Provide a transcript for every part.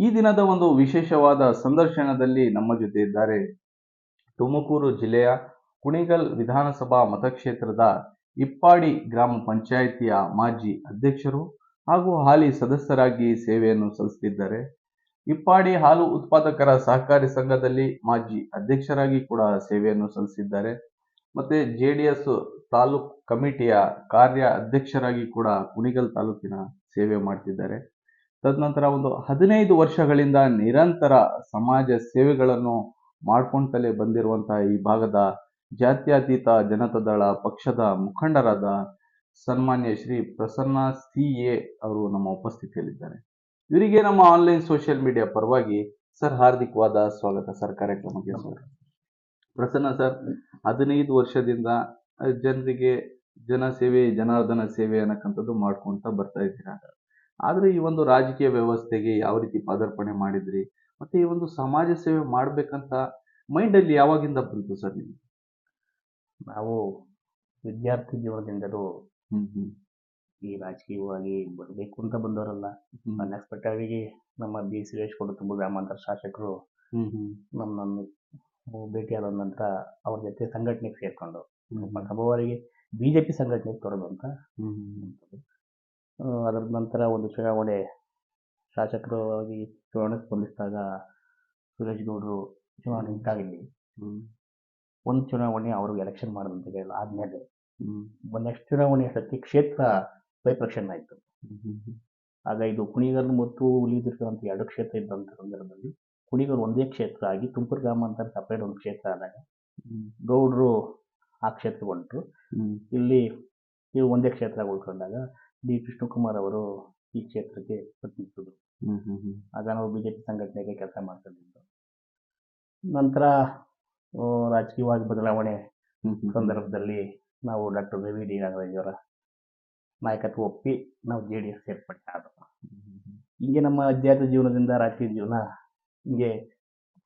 ಈ ದಿನದ ಒಂದು ವಿಶೇಷವಾದ ಸಂದರ್ಶನದಲ್ಲಿ ನಮ್ಮ ಜೊತೆ ಇದ್ದಾರೆ ತುಮಕೂರು ಜಿಲ್ಲೆಯ ಕುಣಿಗಲ್ ವಿಧಾನಸಭಾ ಮತಕ್ಷೇತ್ರದ ಇಪ್ಪಾಡಿ ಗ್ರಾಮ ಪಂಚಾಯಿತಿಯ ಮಾಜಿ ಅಧ್ಯಕ್ಷರು ಹಾಗೂ ಹಾಲಿ ಸದಸ್ಯರಾಗಿ ಸೇವೆಯನ್ನು ಸಲ್ಲಿಸುತ್ತಿದ್ದಾರೆ ಇಪ್ಪಾಡಿ ಹಾಲು ಉತ್ಪಾದಕರ ಸಹಕಾರಿ ಸಂಘದಲ್ಲಿ ಮಾಜಿ ಅಧ್ಯಕ್ಷರಾಗಿ ಕೂಡ ಸೇವೆಯನ್ನು ಸಲ್ಲಿಸಿದ್ದಾರೆ. ಮತ್ತೆ ಜೆ ಡಿ ಎಸ್ ತಾಲೂಕ್ ಕಮಿಟಿಯ ಕಾರ್ಯ ಅಧ್ಯಕ್ಷರಾಗಿ ಕೂಡ ಕುಣಿಗಲ್ ತಾಲೂಕಿನ ಸೇವೆ ಮಾಡ್ತಿದ್ದಾರೆ. ತದನಂತರ ಒಂದು ಹದಿನೈದು ವರ್ಷಗಳಿಂದ ನಿರಂತರ ಸಮಾಜ ಸೇವೆಗಳನ್ನು ಮಾಡ್ಕೊಂತಲೇ ಬಂದಿರುವಂತಹ ಈ ಭಾಗದ ಜಾತ್ಯತೀತ ಜನತಾದಳ ಪಕ್ಷದ ಮುಖಂಡರಾದ ಸನ್ಮಾನ್ಯ ಶ್ರೀ ಪ್ರಸನ್ನ ಸಿ ಎ ಅವರು ನಮ್ಮ ಉಪಸ್ಥಿತಿಯಲ್ಲಿದ್ದಾರೆ. ಇವರಿಗೆ ನಮ್ಮ ಆನ್ಲೈನ್ ಸೋಷಿಯಲ್ ಮೀಡಿಯಾ ಪರವಾಗಿ ಸರ್ ಹಾರ್ದಿಕವಾದ ಸ್ವಾಗತ. ಸರ್, ಕಾರ್ಯಕ್ರಮಕ್ಕೆ ಪ್ರಸನ್ನ ಸರ್, ಹದಿನೈದು ವರ್ಷದಿಂದ ಜನರಿಗೆ ಜನರಿಗೆ ಜನಸೇವೆ ಜನಾರ್ದನ ಸೇವೆ ಅನ್ನಕ್ಕಂಥದ್ದು ಮಾಡ್ಕೊಂತ ಬರ್ತಾ ಇದ್ದೀರಾ? ಆದ್ರೆ ಈ ಒಂದು ರಾಜಕೀಯ ವ್ಯವಸ್ಥೆಗೆ ಯಾವ ರೀತಿ ಪಾದಾರ್ಪಣೆ ಮಾಡಿದ್ರಿ? ಮತ್ತೆ ಈ ಒಂದು ಸಮಾಜ ಸೇವೆ ಮಾಡಬೇಕಂತ ಮೈಂಡ್ ಅಲ್ಲಿ ಯಾವಾಗಿಂದ ಬಂತು ಸರ್ ನಿಮ್ಗೆ? ನಾವು ವಿದ್ಯಾರ್ಥಿ ಜೀವನದಿಂದಲೂ ಈ ರಾಜಕೀಯವಾಗಿ ಬರಬೇಕು ಅಂತ ಬಂದವರಲ್ಲ. ಅನ್ಎಕ್ಸ್ಪೆಕ್ಟಾಗಿ ಅನ್ಎಕ್ಸ್ಪೆಕ್ಟೆಡ್ ಆಗಿ ನಮ್ಮ ಬಿ. ಸುರೇಶ್ ತುಂಬ ಗ್ರಾಮಾಂತರ ಶಾಸಕರು ನಮ್ಮನ್ನು ಭೇಟಿಯಾದ ನಂತರ ಅವ್ರ ಜೊತೆ ಸಂಘಟನೆಗೆ ಸೇರ್ಕೊಂಡು ನಮ್ಮ ಜೆ ಪಿ ಸಂಘಟನೆಗೆ ತರೋದು ಅಂತ ಅದರ ನಂತರ ಒಂದು ಚುನಾವಣೆ ಶಾಸಕರು ಆಗಿ ಚುನಾವಣೆ ಸ್ಪಂದಿಸಿದಾಗ ಸುರೇಶ್ ಗೌಡರು ಚುನಾವಣೆ ಉಂಟಾಗಿಲ್ಲಿ ಒಂದು ಚುನಾವಣೆ ಅವರು ಎಲೆಕ್ಷನ್ ಮಾಡಿದಂತ ಹೇಳಿ ಆದಮೇಲೆ. ನೆಕ್ಸ್ಟ್ ಚುನಾವಣೆ ಸತಿ ಕ್ಷೇತ್ರ ಬೈಪ್ರಕ್ಷನ್ ಆಯಿತು. ಆಗ ಇದು ಕುಣಿಗಲ್ ಮತ್ತು ಹುಲಿದುರ್ಗ ಅಂತ ಎರಡು ಕ್ಷೇತ್ರ ಇದ್ದಂಥ ಸಂದರ್ಭದಲ್ಲಿ ಕುಣಿಗಲ್ ಒಂದೇ ಕ್ಷೇತ್ರ ಆಗಿ ತುಮಕೂರು ಅಂತ ಸಪ್ರೇಟ್ ಒಂದು ಕ್ಷೇತ್ರ ಆದಾಗ ಗೌಡರು ಗೌಡ್ರು ಆ ಕ್ಷೇತ್ರ ಹೊಂಟರು ಇಲ್ಲಿ ಇವು ಒಂದೇ ಕ್ಷೇತ್ರ ಉಳ್ಕೊಂಡಾಗ ಡಿ ಕೃಷ್ಣಕುಮಾರ್ ಅವರು ಈ ಕ್ಷೇತ್ರಕ್ಕೆ ಪ್ರತಿನಿಧಿಸಿದ್ರು. ಹ್ಮ್ ಹ್ಮ್ ಹ್ಮ್. ಆಗ ನಾವು ಬಿಜೆಪಿ ಸಂಘಟನೆಗೆ ಕೆಲಸ ಮಾಡ್ಕೊಂಡಿದ್ದು ನಂತರ ಆ, ರಾಜಕೀಯವಾಗಿ ಬದಲಾವಣೆ ಹ್ಮ್ ಹ್ಮ್ ಸಂದರ್ಭದಲ್ಲಿ ನಾವು ಡಾಕ್ಟರ್ ರವಿ ಡಿ ನಾಗರಾಜ್ ಅವರ ನಾಯಕತ್ವ ಒಪ್ಪಿ ನಾವು ಜೆ ಡಿ ಎಸ್ ಸೇರ್ಪಡೆ ಆದವು. ಹಿಂಗೆ ನಮ್ಮ ಅಧ್ಯಾತ್ಮ ಜೀವನದಿಂದ ರಾಜಕೀಯ ಜೀವನ ಹಿಂಗೆ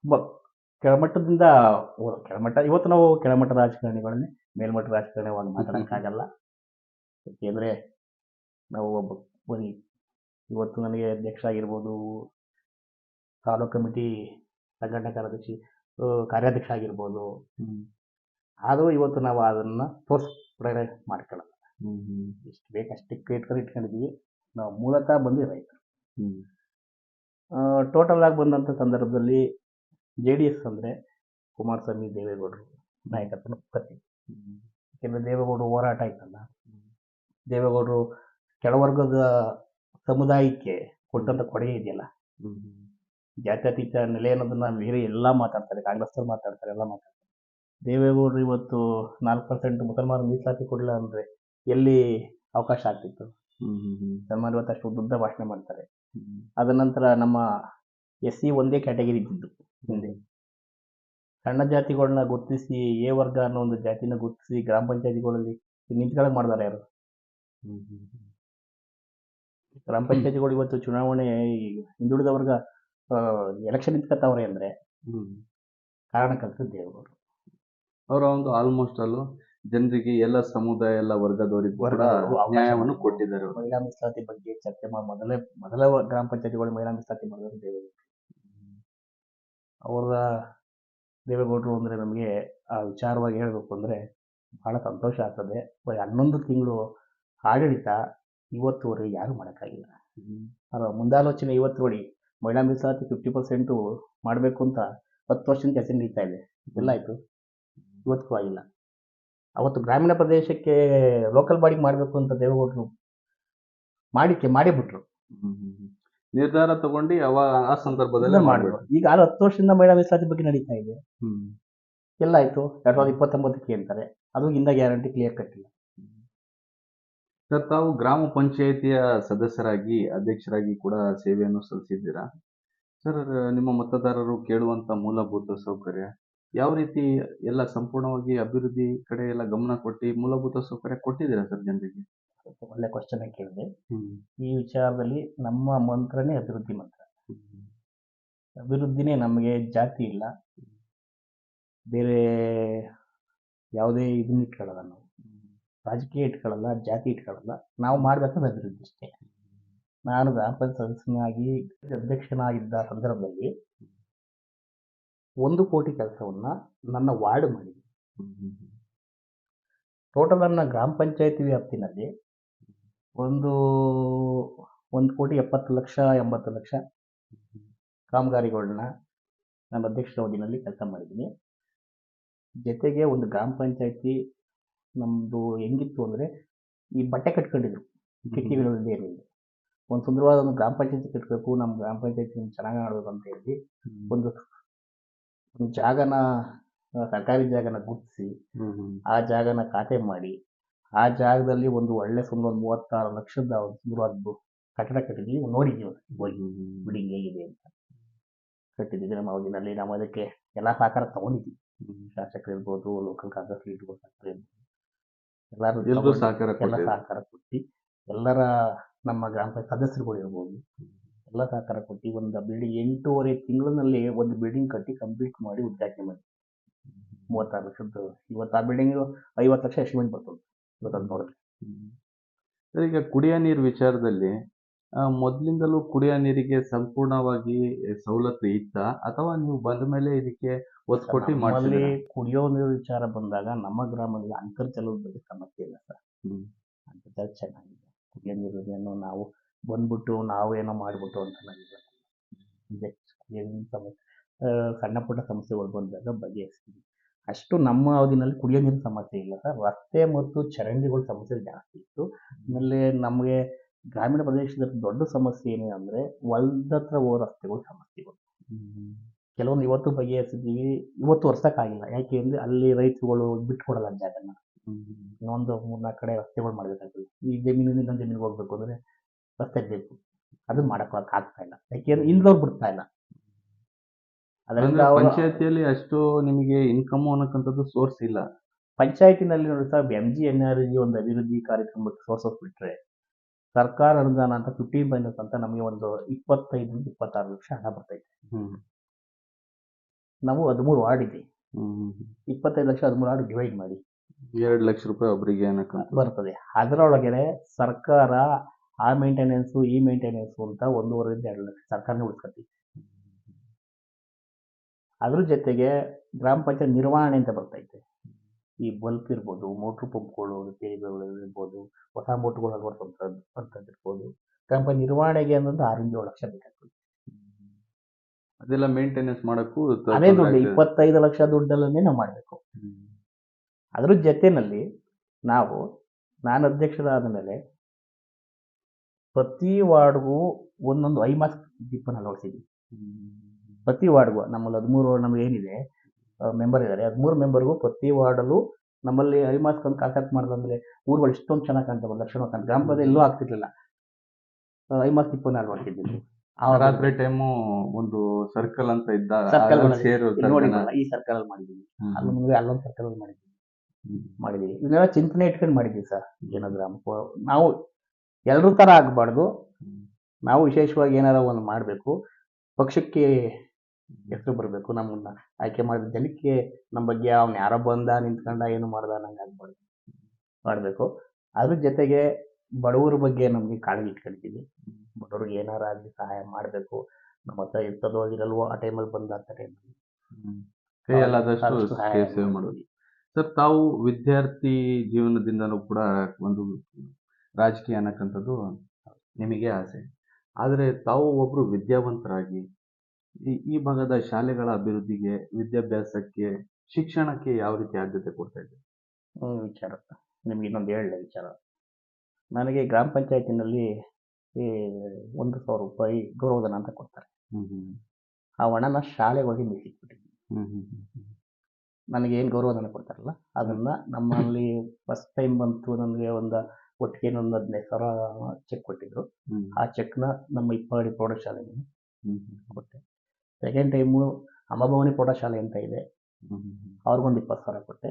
ತುಂಬ ಕೆಳಮಟ್ಟದಿಂದ ಕೆಳಮಟ್ಟ ಇವತ್ತು ನಾವು ಕೆಳಮಟ್ಟ ರಾಜಕಾರಣಿಗಳನ್ನೇ ಮೇಲ್ಮಟ್ಟ ರಾಜಕಾರಣಿವಾಗಿ ಮಾತಾಡೋಕ್ಕಾಗಲ್ಲ. ಏಕೆಂದರೆ ನಾವು ಒಬ್ಬ ಬರೀ ಇವತ್ತು ನನಗೆ ಅಧ್ಯಕ್ಷ ಆಗಿರ್ಬೋದು ತಾಲೂಕು ಕಮಿಟಿ ಸಂಘಟನಾ ಕಾರ್ಯದರ್ಶಿ ಕಾರ್ಯಾಧ್ಯಕ್ಷ ಆಗಿರ್ಬೋದು. ಆದರೂ ಇವತ್ತು ನಾವು ಅದನ್ನು ಪ್ರೇರಣೆ ಮಾಡ್ಕೊಳ್ಳಲ್ಲ ಎಷ್ಟು ಬೇಕು ಅಷ್ಟಕ್ಕೆ ಇಟ್ಕೊಂಡು ಇಟ್ಕೊಂಡಿದ್ದೀವಿ. ನಾವು ಮೂಲತಃ ಬಂದು ರೈತರು ಟೋಟಲ್ ಆಗಿ ಬಂದಂಥ ಸಂದರ್ಭದಲ್ಲಿ ಜೆ ಡಿ ಎಸ್ ಅಂದರೆ ಕುಮಾರಸ್ವಾಮಿ ದೇವೇಗೌಡರು ನಾಯಕತ್ವನ ಪ್ರತಿ ಯಾಕೆಂದರೆ ದೇವೇಗೌಡರು ಹೋರಾಟ ಆಯ್ತಲ್ಲ. ದೇವೇಗೌಡರು ಕೆಳವರ್ಗದ ಸಮುದಾಯಕ್ಕೆ ಕೊಟ್ಟಂಥ ಕೊಡುಗೆ ಇದೆಯಲ್ಲ. ಜಾತ್ಯತೀತ ನೆಲೆ ಅನ್ನೋದನ್ನ ಬೇರೆ ಎಲ್ಲ ಮಾತಾಡ್ತಾರೆ ಕಾಂಗ್ರೆಸ್ನವ್ರು ಮಾತಾಡ್ತಾರೆ ಎಲ್ಲ ಮಾತಾಡ್ತಾರೆ. ದೇವೇಗೌಡರು ಇವತ್ತು ನಾಲ್ಕು ಪರ್ಸೆಂಟ್ ಮುಸಲ್ಮಾನ ಮೀಸಲಾತಿ ಕೊಡಲಿಲ್ಲ ಅಂದರೆ ಎಲ್ಲಿ ಅವಕಾಶ ಆಗ್ತಿತ್ತು? ಸಲ್ಮಾನ್ ಇವತ್ತು ಅಷ್ಟು ಉದ್ದ ಭಾಷಣ ಮಾಡ್ತಾರೆ. ಅದ ನಂತರ ನಮ್ಮ ಎಸ್ ಸಿ ಒಂದೇ ಕ್ಯಾಟಗರಿ ಇದ್ದಿದ್ದು ಹಿಂದೆ. ಸಣ್ಣ ಜಾತಿಗಳನ್ನ ಗುರುತಿಸಿ ಎ ವರ್ಗ ಅನ್ನೋ ಒಂದು ಜಾತಿನ ಗುರುತಿಸಿ ಗ್ರಾಮ ಪಂಚಾಯತಿಗಳಲ್ಲಿ ನಿಂತ್ಕೊಳ್ಳೋಕೆ ಮಾಡಿದಾರೆ ಯಾರು? ಗ್ರಾಮ ಪಂಚಾಯತಿಗಳು ಇವತ್ತು ಚುನಾವಣೆ ಈ ಹಿಂದುಳಿದ ವರ್ಗ ಎಲೆಕ್ಷನ್ ನಿಂತ್ಕತ್ತವ್ರೆ ಅಂದರೆ ಕಾರಣ ಕಾರಣಕರ್ತರು ಅವರು ಅವರ ಒಂದು ಆಲ್ಮೋಸ್ಟ್ ಅಲ್ಲು ಜನರಿಗೆ ಎಲ್ಲ ಸಮುದಾಯ ಎಲ್ಲ ವರ್ಗದವರಿಗೂ ಕೂಡ ನ್ಯಾಯವನ್ನು ಕೊಟ್ಟಿದ್ದಾರೆ ಅವರು. ಮಹಿಳಾ ಮೀಸಲಾತಿ ಬಗ್ಗೆ ಚರ್ಚೆ ಮಾಡಿ ಮೊದಲೇ ಮೊದಲ ಗ್ರಾಮ ಪಂಚಾಯತಿಗಳು ಮಹಿಳಾ ಮೀಸಲಾತಿ ಮಾಡಿದ್ರು ದೇವೇಗೌಡರು ಅವರ ದೇವೇಗೌಡರು ಅಂದರೆ ನಮಗೆ ಆ ವಿಚಾರವಾಗಿ ಹೇಳಬೇಕು ಅಂದರೆ ಬಹಳ ಸಂತೋಷ ಆಗ್ತದೆ. ಬರೀ ಹನ್ನೊಂದು ತಿಂಗಳು ಆಡಳಿತ ಇವತ್ತುವರೆಗೆ ಯಾರೂ ಮಾಡೋಕ್ಕಾಗಿಲ್ಲ. ಅದರ ಮುಂದಾಲೋಚನೆ ಇವತ್ತು ನೋಡಿ ಮಹಿಳಾ ಮೀಸಲಾತಿ ಫಿಫ್ಟಿ ಪರ್ಸೆಂಟು ಮಾಡಬೇಕು ಅಂತ ಹತ್ತು ವರ್ಷದಿಂದ ಕೆಲಸ ನಡೀತಾ ಇದೆ. ಎಲ್ಲ ಆಯಿತು. ಇವತ್ತಿಗೂ ಆಗಿಲ್ಲ. ಅವತ್ತು ಗ್ರಾಮೀಣ ಪ್ರದೇಶಕ್ಕೆ ಲೋಕಲ್ ಬಾಡಿಗೆ ಮಾಡಬೇಕು ಅಂತ ದೇವೇಗೌಡರು ಮಾಡಿಕೆ ಮಾಡೇ ಬಿಟ್ರು ಹ್ಮ್, ಹ್ಮ್, ಹ್ಮ್. ನಿರ್ಧಾರ ತಗೊಂಡು ಅವ ಆ ಸಂದರ್ಭದಲ್ಲಿ ಮಾಡಬೇಕು. ಮಾಡಿದ್ರು ಈಗ ಆರು ಹತ್ತು ವರ್ಷದಿಂದ ಮಹಿಳಾ ಮೀಸಲಾತಿ ಬಗ್ಗೆ ನಡೀತಾ ಇದೆ. ಎಲ್ಲ ಆಯಿತು. ಎರಡು ಸಾವಿರದ ಇಪ್ಪತ್ತೊಂಬತ್ತಕ್ಕೆ ಅಂತಾರೆ. ಅದು ಇಂದ ಗ್ಯಾರಂಟಿ ಕ್ಲಿಯರ್ ಕಟ್ಟಿಲ್ಲ ಸರ್ ತಾವು ಗ್ರಾಮ ಪಂಚಾಯಿತಿಯ ಸದಸ್ಯರಾಗಿ ಅಧ್ಯಕ್ಷರಾಗಿ ಕೂಡ ಸೇವೆಯನ್ನು ಸಲ್ಲಿಸಿದ್ದೀರಾ? ಸರ್ ನಿಮ್ಮ ಮತದಾರರು ಕೇಳುವಂತ ಮೂಲಭೂತ ಸೌಕರ್ಯ ಯಾವ ರೀತಿ ಎಲ್ಲ ಸಂಪೂರ್ಣವಾಗಿ ಅಭಿವೃದ್ಧಿ ಕಡೆ ಎಲ್ಲ ಗಮನ ಕೊಟ್ಟು ಮೂಲಭೂತ ಸೌಕರ್ಯ ಕೊಟ್ಟಿದ್ದೀರಾ ಸರ್ ಜನರಿಗೆ? ಒಳ್ಳೆ ಕ್ವಶನ್ ಕೇಳಿದೆ. ಈ ವಿಚಾರದಲ್ಲಿ ನಮ್ಮ ಮಂತ್ರನೇ ಅಭಿವೃದ್ಧಿ ಮಂತ್ರ. ಅಭಿವೃದ್ಧಿನೇ ನಮಗೆ ಜಾತಿ ಇಲ್ಲ. ಬೇರೆ ಯಾವುದೇ ಇದನ್ನ ಇಟ್ಕೊಳ್ಳಲ್ಲ ನಾವು ರಾಜಕೀಯ ಇಟ್ಕೊಳ್ಳಲ್ಲ, ಜಾತಿ ಇಟ್ಕೊಳ್ಳಲ್ಲ. ನಾವು ಮಾಡ್ಬೇಕಂದ್ರೆ ಅಭಿವೃದ್ಧಿ ಅಷ್ಟೇ ನಾನು ಗ್ರಾಮ ಪಂಚಾಯತ್ ಸದಸ್ಯನಾಗಿ ಅಧ್ಯಕ್ಷನಾಗಿದ್ದ ಸಂದರ್ಭದಲ್ಲಿ ಒಂದು ಕೋಟಿ ಕೆಲಸವನ್ನ ನನ್ನ ವಾರ್ಡ್ ಮಾಡಿದೆ. ಟೋಟಲ್ ನನ್ನ ಗ್ರಾಮ ಪಂಚಾಯತಿ ವ್ಯಾಪ್ತಿನಲ್ಲಿ ಒಂದು ಒಂದು ಕೋಟಿ ಎಪ್ಪತ್ತು ಲಕ್ಷ ಎಂಬತ್ತು ಲಕ್ಷ ಕಾಮಗಾರಿಗಳನ್ನ ನನ್ನ ಅಧ್ಯಕ್ಷ ಅವಧಿನಲ್ಲಿ ಕೆಲಸ ಮಾಡಿದ್ದೀನಿ. ಜೊತೆಗೆ ಒಂದು ಗ್ರಾಮ ಪಂಚಾಯತಿ ನಮ್ಮದು ಹೆಂಗಿತ್ತು ಅಂದರೆ ಈ ಬಟ್ಟೆ ಕಟ್ಕೊಂಡಿದ್ರು. ಕಿಟಕಿಗಳಲ್ಲಿ ಇರಲಿಲ್ಲ. ಒಂದು ಸುಂದರವಾದ ಒಂದು ಗ್ರಾಮ ಪಂಚಾಯತಿ ಕಟ್ಟಬೇಕು ನಮ್ಮ ಗ್ರಾಮ ಪಂಚಾಯತಿ ಚೆನ್ನಾಗಿ ಮಾಡಬೇಕು ಅಂತ ಹೇಳಿ ಒಂದು ಒಂದು ಜಾಗನ ಸರ್ಕಾರಿ ಜಾಗನ ಗುರುತಿಸಿ ಆ ಜಾಗನ ಖಾತೆ ಮಾಡಿ ಆ ಜಾಗದಲ್ಲಿ ಒಂದು ಒಳ್ಳೆ ಸುಂದರ ಒಂದು ಮೂವತ್ತಾರು ಲಕ್ಷದ ಒಂದು ಸುಂದರವಾದ ಕಟ್ಟಡ ಕಟ್ಟಿದ್ವಿ. ನೋಡಿದ್ದೀವಿ ಹೋಗಿ ಬಿಲ್ಡಿಂಗ್ ಹೇಗಿದೆ ಅಂತ. ಕಟ್ಟಿದ್ದೀವಿ ನಮ್ಮ ಅವಧಿನಲ್ಲಿ ನಾವು ಅದಕ್ಕೆ ಎಲ್ಲ ಸಹಕಾರ ತಗೊಂಡಿದ್ವಿ. ಶಾಸಕರು ಇರ್ಬೋದು ಲೋಕಲ್ ಕಾಂಗ್ರೆಸ್ ಲೀಡರ್ಗಳು ಸಹಕಾರ ಇರ್ಬೋದು ಎಲ್ಲರೂ ಎಲ್ರೂ ಸಹಕಾರ ಎಲ್ಲ. ಸಹಕಾರ ಕೊಟ್ಟು ಎಲ್ಲರ ನಮ್ಮ ಗ್ರಾಮ ಪಂಚಾಯತ್ ಸದಸ್ಯರುಗಳು ಇರ್ಬೋದು ಎಲ್ಲ ಸಹಕಾರ ಕೊಟ್ಟು ಒಂದು ಬಿಲ್ಡಿಂಗ್ ಎಂಟೂವರೆ ತಿಂಗಳಿನಲ್ಲಿ ಒಂದು ಬಿಲ್ಡಿಂಗ್ ಕಟ್ಟಿ ಕಂಪ್ಲೀಟ್ ಮಾಡಿ ಉದ್ಘಾಟನೆ ಮಾಡಿ ಮೂವತ್ತಾರು ಲಕ್ಷದ್ದು ಇವತ್ತು ಆ ಬಿಲ್ಡಿಂಗ್ ಐವತ್ತು ಲಕ್ಷ ಎಸ್ಟಿಮೇಟ್ ಬರ್ತದೆ. ಇವತ್ತು ಅದು ನೋಡಿದ್ರೆ ಈಗ ಕುಡಿಯೋ ನೀರು ವಿಚಾರದಲ್ಲಿ ಮೊದ್ಲಿಂದಲೂ ಕುಡಿಯೋ ನೀರಿಗೆ ಸಂಪೂರ್ಣವಾಗಿ ಸವಲತ್ತು ಇತ್ತ? ಅಥವಾ ನೀವು ಬಂದ ಮೇಲೆ ಇದಕ್ಕೆ ಒತ್ತು ಕೊಟ್ಟು ನಮ್ಮಲ್ಲಿ ಮಾಡಿಸಿದ್ದೀರಾ? ಕುಡಿಯೋ ನೀರು ವಿಚಾರ ಬಂದಾಗ ನಮ್ಮ ಗ್ರಾಮದಲ್ಲಿ ಅಂತರ್ಜಲದ ಬಗ್ಗೆ ಸಮಸ್ಯೆ ಇಲ್ಲ ಸರ್. ಹ್ಮ್. ಅಂತರ್ಜಲ ಚೆನ್ನಾಗಿದೆ. ಕುಡಿಯೋ ನೀರನ್ನು ನಾವು ಬಂದ್ಬಿಟ್ಟು ನಾವೇನೋ ಮಾಡ್ಬಿಟ್ಟು ಅಂತ ನನಗೆ ಇದೆ ಕುಡಿಯೋ ನೀರಿನ ಸಮಸ್ಯೆ ಆ, ಸಣ್ಣ ಪುಟ್ಟ ಸಮಸ್ಯೆಗಳು ಬಂದಾಗ ಬಗೆಹರಿಸ್ತೀವಿ. ಅಷ್ಟು ನಮ್ಮ ಅವಧಿನಲ್ಲಿ ಕುಡಿಯೋ ನೀರಿನ ಸಮಸ್ಯೆ ಇಲ್ಲ ಸರ್. ರಸ್ತೆ ಮತ್ತು ಚರಂಡಿಗಳ ಸಮಸ್ಯೆ ಜಾಸ್ತಿ ಇತ್ತು. ಆಮೇಲೆ ನಮಗೆ ಗ್ರಾಮೀಣ ಪ್ರದೇಶದ ದೊಡ್ಡ ಸಮಸ್ಯೆ ಏನು ಅಂದರೆ ಹೊಲ್ದ ಹತ್ರ ಹೋಗೋ ರಸ್ತೆಗಳು ಸಮಸ್ಯೆಗಳು. ಕೆಲವೊಂದು ಇವತ್ತು ಬಗೆಹರಿಸಿದ್ದೀವಿ ಇವತ್ತು ವರ್ಷಕ್ಕಾಗಿಲ್ಲ. ಯಾಕೆ ಅಂದರೆ ಅಲ್ಲಿ ರೈತರುಗಳು ಬಿಟ್ಕೊಡಲ್ಲ ಜಾಗನ. ಇನ್ನೊಂದು ಮೂರ್ನಾಲ್ಕು ಕಡೆ ರಸ್ತೆಗಳು ಮಾಡಬೇಕಾಗ್ತದೆ. ಈ ಜಮೀನಿಂದ ಇನ್ನೊಂದು ಜಮೀನಿಗೆ ಹೋಗ್ಬೇಕು ಅಂದರೆ ರಸ್ತೆ ಬೇಕು. ಅದು ಮಾಡಕ್ಕೆ ಆಗ್ತಾ ಇಲ್ಲ. ಯಾಕೆಂದ್ರೆ ಇಲ್ದವ್ರು ಬಿಡ್ತಾ ಇಲ್ಲ. ಅದರಿಂದ ಅಂದ್ರೆ ಪಂಚಾಯತಿಯಲ್ಲಿ ಅಷ್ಟು ನಿಮಗೆ ಇನ್ಕಮ್ ಅನ್ನಕ್ಕಂಥದ್ದು ಸೋರ್ಸ್ ಇಲ್ಲ. ಪಂಚಾಯತಿನಲ್ಲಿ ನೋಡಿ sir M G N R G ಒಂದು ಅಭಿವೃದ್ಧಿ ಕಾರ್ಯಕ್ರಮಕ್ಕೆ ಸೋರ್ಸ್ ಬಿಟ್ಟರೆ ಸರ್ಕಾರ ಅನುದಾನ ಅಂತ ಫಿಫ್ಟೀನ್ ಪಾಯಿಂಟ್ ಅಂತ ನಮಗೆ ಒಂದು ಇಪ್ಪತ್ತೈದರಿಂದ ಇಪ್ಪತ್ತಾರು ಲಕ್ಷ ಹಣ ಬರ್ತೈತೆ. ನಾವು ಹದಿಮೂರು ವಾರ್ಡ್ ಇದೆ ಇಪ್ಪತ್ತೈದು ಲಕ್ಷ ಹದಿಮೂರು ವಾರ್ಡ್ ಡಿವೈಡ್ ಮಾಡಿ. ಎರಡು ಲಕ್ಷ ರೂಪಾಯಿ ಒಬ್ಬರಿಗೆ ಬರ್ತದೆ. ಅದರೊಳಗೆ ಸರ್ಕಾರ ಆ ಮೇಂಟೆನೆನ್ಸು ಈ ಮೇಂಟೆನೆನ್ಸು ಅಂತ ಒಂದೂವರೆಯಿಂದ ಎರಡು ಲಕ್ಷ ಸರ್ಕಾರನೇ ಉಳಿಸ್ಕೊತೀವಿ ಅದ್ರ ಜೊತೆಗೆ ಗ್ರಾಮ ಪಂಚಾಯತ್ ನಿರ್ವಹಣೆ ಅಂತ ಬರ್ತೈತೆ. ಈ ಬಲ್ಪ್ ಇರ್ಬೋದು ಮೋಟ್ರ್ ಪಂಪ್ಗಳು ಇರ್ಬೋದು ಹೊಸ ಮೋಟ್ರ್ಗಳು ಅಳವಡಿಸುವಂಥದ್ದು ಅಂಥದ್ದು ಇರ್ಬೋದು ಕಂಪನಿ ನಿರ್ವಹಣೆಗೆ ಅನ್ನೋದು ಆರಿಂದ ಏಳು ಲಕ್ಷ ಬೇಕಾಗ್ತದೆ. ಅದೆಲ್ಲ ಮೇಂಟೆನೆನ್ಸ್ ಮಾಡೋಕ್ಕೂ ಅದೇ ದುಡ್ಡು ಇಪ್ಪತ್ತೈದು ಲಕ್ಷ ದುಡ್ಡಲ್ಲೇ ನಾವು ಮಾಡಬೇಕು. ಅದ್ರ ಜೊತೆನಲ್ಲಿ ನಾವು ನಾನು ಅಧ್ಯಕ್ಷರಾದ ಮೇಲೆ ಪ್ರತಿ ವಾರ್ಡ್ಗೂ ಒಂದೊಂದು ಐ ಮಾಸ್ಕ್ ದೀಪನ ಅಳವಡಿಸಿದ್ವಿ. ಪ್ರತಿ ವಾರ್ಡ್ಗೂ ನಮ್ಮಲ್ಲಿ ಹದಿಮೂರು ವಾರ್ಡ್ ನಮ್ಗೆ ಏನಿದೆ ಮೆಂಬರ್ ಇದ್ದಾರೆ. ಹದಿಮೂರು ಮೆಂಬರ್ಗೂ ಪ್ರತಿ ವಾರ್ಡಲ್ಲೂ ನಮ್ಮಲ್ಲಿ ಐ ಮಾಸ್ಕ್ ಒಂದು ಕಾಂಟ್ಯಾಕ್ಟ್ ಮಾಡಿದ್ರೆ ಊರುಗಳು ಇಷ್ಟೊಂದು ಚೆನ್ನಾಗಿ ಕಾಣ್ತವೆ ಲಕ್ಷಣ ಕಾಣ್ತವೆ ಗ್ರಾಮ ಪಂಚಾಯತ್ ಎಲ್ಲೂ ಆಗ್ತಿರ್ಲಿಲ್ಲ. ಐ ಮಾಸ್ಕ್ ದೀಪನ ಆ ರಾತ್ರಿ ಟೈಮು ಒಂದು ಸರ್ಕಲ್ ಅಂತ ಇದ್ದ ಸರ್ಕಲ್ ನೋಡಿದ್ರಲ್ಲ, ಈ ಸರ್ಕಲ್ ಅಲ್ಲಿ ಮಾಡಿದ್ದೀವಿ ಅಲ್ಲಿ ಮುಂದೆ ಅಲ್ಲೊಂದು ಸರ್ಕಲ್ ಅಲ್ಲಿ ಮಾಡಿದ್ದೀವಿ ಮಾಡಿದ್ದೀವಿ ಇದನ್ನೆಲ್ಲ ಚಿಂತನೆ ಇಟ್ಕೊಂಡು ಮಾಡಿದೀವಿ ಸರ್. ಏನೋ ಗ್ರಾಮ ನಾವು ಎಲ್ಲರೂ ಥರ ಆಗಬಾರ್ದು. ನಾವು ವಿಶೇಷವಾಗಿ ಏನಾರ ಒಂದು ಮಾಡಬೇಕು. ಪಕ್ಷಕ್ಕೆ ಹೆಸರು ಬರಬೇಕು. ನಮ್ಮನ್ನ ಆಯ್ಕೆ ಮಾಡಿದ ಜನಕ್ಕೆ ನಮ್ಮ ಬಗ್ಗೆ ಅವ್ನು ಯಾರೋ ಬಂದ ನಿಂತ್ಕೊಂಡ ಏನು ಮಾಡ್ದ ನಂಗೆ ಆಗ್ಬಾರ್ದು. ಮಾಡಬೇಕು. ಅದ್ರ ಜೊತೆಗೆ ಬಡವರ ಬಗ್ಗೆ ನಮಗೆ ಕಾಳಜಿ ಇಟ್ಕೊಳ್ತೀವಿ ಬಡವ್ರಿಗೆ ಏನಾರ ಆಗಲಿ ಸಹಾಯ ಮಾಡಬೇಕು. ನಮ್ಮ ಹತ್ರ ಇರ್ತದೋ ಇರಲ್ವೋ ಆ ಟೈಮಲ್ಲಿ ಬಂದ ಆ ಟೈಮಲ್ಲಿ ಕೈಯಲ್ಲಾದಷ್ಟು ಸೇವೆ ಮಾಡೋದು ಸರ್ ತಾವು ವಿದ್ಯಾರ್ಥಿ ಜೀವನದಿಂದಲೂ ಕೂಡ ಒಂದು ರಾಜಕೀಯ ಅನ್ನಕ್ಕಂಥದ್ದು ನಿಮಗೆ ಆಸೆ. ಆದರೆ ತಾವು ಒಬ್ಬರು ವಿದ್ಯಾವಂತರಾಗಿ ಈ ಈ ಭಾಗದ ಶಾಲೆಗಳ ಅಭಿವೃದ್ಧಿಗೆ ವಿದ್ಯಾಭ್ಯಾಸಕ್ಕೆ ಶಿಕ್ಷಣಕ್ಕೆ ಯಾವ ರೀತಿ ಆದ್ಯತೆ ಕೊಡ್ತಾ ಇದ್ದೀರಿ? ಹ್ಮ್, ವಿಚಾರ. ನಿಮ್ಗೆ ಇನ್ನೊಂದು ಹೇಳಲೇ ವಿಚಾರ. ನನಗೆ ಗ್ರಾಮ ಪಂಚಾಯತಿನಲ್ಲಿ ಈ ಒಂದು ಸಾವಿರ ರೂಪಾಯಿ ಗೌರವಧನ ಅಂತ ಕೊಡ್ತಾರೆ. ಆ ಹಣನ ಶಾಲೆಗಳಿಗೆ ಹೋಗಿ ನನಗೆ ಏನು ಗೌರವಧನ ಕೊಡ್ತಾರಲ್ಲ ಅದನ್ನ ನಮ್ಮಲ್ಲಿ ಫಸ್ಟ್ ಟೈಮ್ ಬಂತು ನನಗೆ ಒಂದು ಒಟ್ಟಿಗೆ ಒಂದು ಹದಿನೈದು ಸಾವಿರ ಚೆಕ್ ಕೊಟ್ಟಿದ್ರು. ಆ ಚೆಕ್ನ ನಮ್ಮ ಇಪ್ಪಾಡಿ ಪ್ರೌಢಶಾಲೆಗೆ ಕೊಟ್ಟೆ. ಸೆಕೆಂಡ್ ಟೈಮು ಅಮ್ಮಭವಾನಿ ಪ್ರೌಢಶಾಲೆ ಅಂತ ಇದೆ. ಅವ್ರಿಗೊಂದು ಇಪ್ಪತ್ತು ಸಾವಿರ ಕೊಟ್ಟೆ.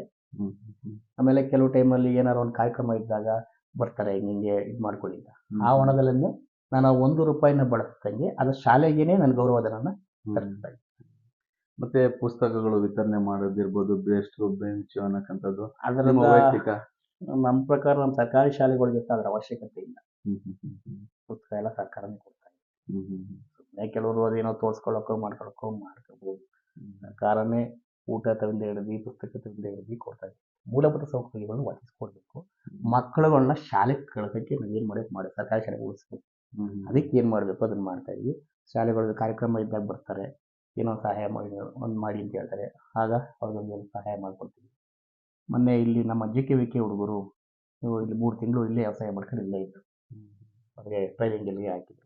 ಆಮೇಲೆ ಕೆಲವು ಟೈಮಲ್ಲಿ ಏನಾರು ಒಂದು ಕಾರ್ಯಕ್ರಮ ಇದ್ದಾಗ ಬರ್ತಾರೆ ಹಿಂಗೆ ಇದು ಮಾಡ್ಕೊಳ್ಳಿ ಅಂತ ಆ ಹಣದಲ್ಲೇ ನಾನು ಒಂದು ರೂಪಾಯಿನ ಬಳಸ್ದಂಗೆ ಅದು ಶಾಲೆಗೇನೆ ನನ್ನ ಗೌರವಧನನ. ತರಿಸ್ತಾ ಮತ್ತೆ ಪುಸ್ತಕಗಳು ವಿತರಣೆ ಮಾಡೋದಿರ್ಬೋದು ಬೆಸ್ಟ್ ಬೆಂಚ್ ಅನ್ನಕ್ಕಂಥದ್ದು. ಅದರ ವೈಯಕ್ತಿಕ? ನಮ್ಮ ಪ್ರಕಾರ ನಮ್ಮ ಸರ್ಕಾರಿ ಶಾಲೆಗಳಿಗೆ ಅದರ ಅವಶ್ಯಕತೆ ಇಲ್ಲ. ಪುಸ್ತಕ ಎಲ್ಲ ಸರ್ಕಾರನೇ ಕೊಡ್ತಾ ಇದೆ. ಕೆಲವರು ಅದೇನೋ ತೋರ್ಸ್ಕೊಳ್ಳೋಕೋ ಮಾಡ್ಕೊಳಕ್ಕೋ ಮಾಡ್ಕೋಬೋದು. ಸರ್ಕಾರನೇ ಊಟ ತಂದ ಹಿಡಿದು ಪುಸ್ತಕ ತಂದ ಹಿಡಿದು ಕೊಡ್ತಾ ಇದೆ ಮೂಲಭೂತ ಸೌಕರ್ಯಗಳನ್ನು ಒದಗಿಸ್ಕೊಡ್ಬೇಕು. ಮಕ್ಕಳುಗಳನ್ನ ಶಾಲೆಗೆ ಕಳ್ಸೋಕ್ಕೆ ನಾವು ಏನು ಮಾಡಬೇಕು ಮಾಡಿ ಸರ್ಕಾರಿ ಶಾಲೆಗೆ ಉಳಿಸ್ಬೇಕು. ಅದಕ್ಕೆ ಏನು ಮಾಡಬೇಕು ಅದನ್ನು ಮಾಡ್ತಾ ಇದ್ವಿ. ಶಾಲೆಗಳಲ್ಲಿ ಕಾರ್ಯಕ್ರಮ ಇದ್ದಾಗ ಬರ್ತಾರೆ. ಏನೋ ಸಹಾಯ ಮಾಡಿ ಒಂದು ಮಾಡಿ ಅಂತ ಹೇಳ್ತಾರೆ. ಆಗ ಅವ್ರಿಗೊಂದು ಸಹಾಯ ಮಾಡ್ಕೊಡ್ತೀವಿ. ಮೊನ್ನೆ ಇಲ್ಲಿ ನಮ್ಮ ಜಿ ಕೆ ವಿ ಕೆ ಹುಡುಗರು ಇಲ್ಲಿ ಮೂರು ತಿಂಗಳು ಇಲ್ಲೇ ವ್ಯವಸಾಯ ಮಾಡ್ಕೊಂಡು ಇಲ್ಲೇ ಇದ್ದರು ಅವ್ರಿಗೆ ಟ್ರೈನಿಂಗ್ ಇಲ್ಲಿಗೆ ಹಾಕಿದ್ರು.